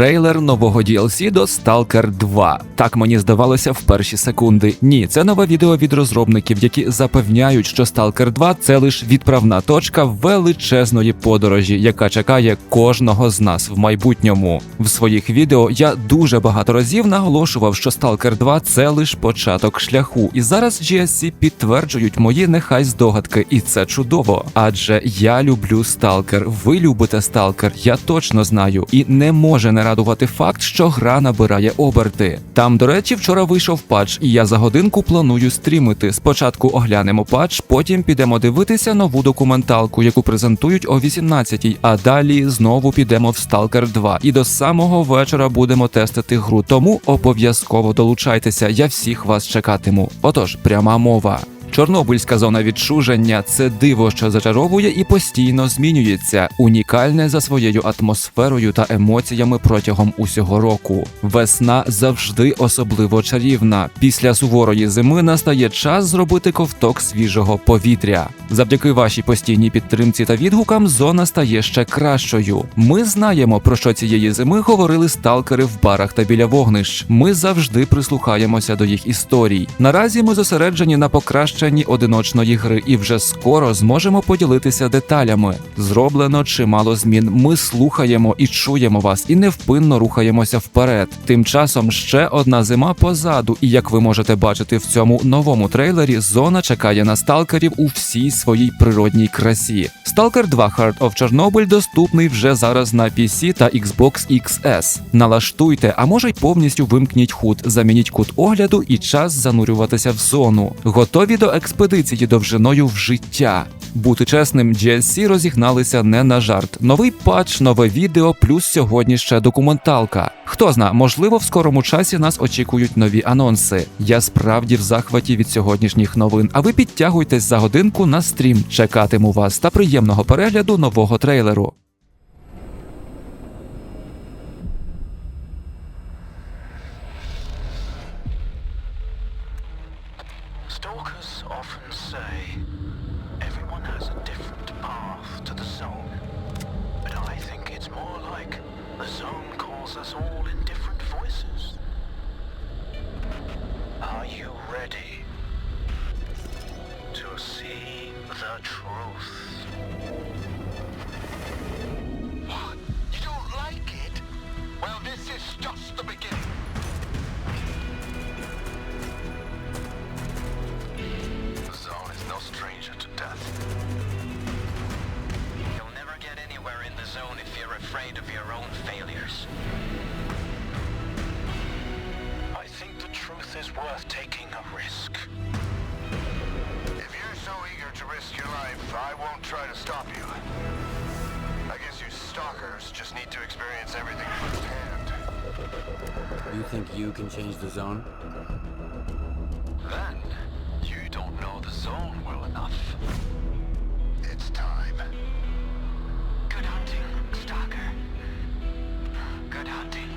Трейлер нового DLC до Stalker 2. Так мені здавалося в перші секунди. Ні, це нове відео від розробників, які запевняють, що Stalker 2 це лише відправна точка величезної подорожі, яка чекає кожного з нас в майбутньому. В своїх відео я дуже багато разів наголошував, що Stalker 2 це лише початок шляху, і зараз GSC підтверджують мої нехай здогадки, і це чудово. Адже я люблю Stalker, ви любите Stalker, я точно знаю, і не може не радувати факт, що гра набирає оберти. Там, до речі, вчора вийшов патч, і я за годинку планую стрімити. Спочатку оглянемо патч, потім підемо дивитися нову документалку, яку презентують о 18-й, а далі знову підемо в Stalker 2. І до самого вечора будемо тестити гру. Тому обов'язково долучайтеся, я всіх вас чекатиму. Отож, пряма мова. Чорнобильська зона відчуження це диво, що зачаровує і постійно змінюється, унікальне за своєю атмосферою та емоціями протягом усього року. Весна завжди особливо чарівна. Після суворої зими настає час зробити ковток свіжого повітря. Завдяки вашій постійній підтримці та відгукам зона стає ще кращою. Ми знаємо про що цієї зими говорили сталкери в барах та біля вогнищ. Ми завжди прислухаємося до їх історій. Наразі ми зосереджені на покращенні одиночної гри і вже скоро зможемо поділитися деталями. Зроблено чимало змін. Ми слухаємо і чуємо вас, і невпинно рухаємося вперед. Тим часом ще одна зима позаду, і як ви можете бачити в цьому новому трейлері, зона чекає на сталкерів у всій своїй природній красі. Stalker 2 Heart of Chernobyl доступний вже зараз на PC та Xbox XS. Налаштуйте, а може й повністю вимкніть худ, замініть кут огляду і час занурюватися в зону. Готові до експедиції довжиною в життя. Бути чесним, GSC розігналися не на жарт. Новий патч, нове відео, плюс сьогодні ще документалка. Хто зна, можливо, в скорому часі нас очікують нові анонси. Я справді в захваті від сьогоднішніх новин. А ви підтягуйтесь за годинку на стрім. Чекатиму вас та приємного перегляду нового трейлеру. Stalkers often say everyone has a different path to the zone. of taking a risk. If you're so eager to risk your life, I won't try to stop you. I guess you stalkers just need to experience everything firsthand. You think you can change the zone? Then, you don't know the zone well enough. It's time. Good hunting, stalker. Good hunting.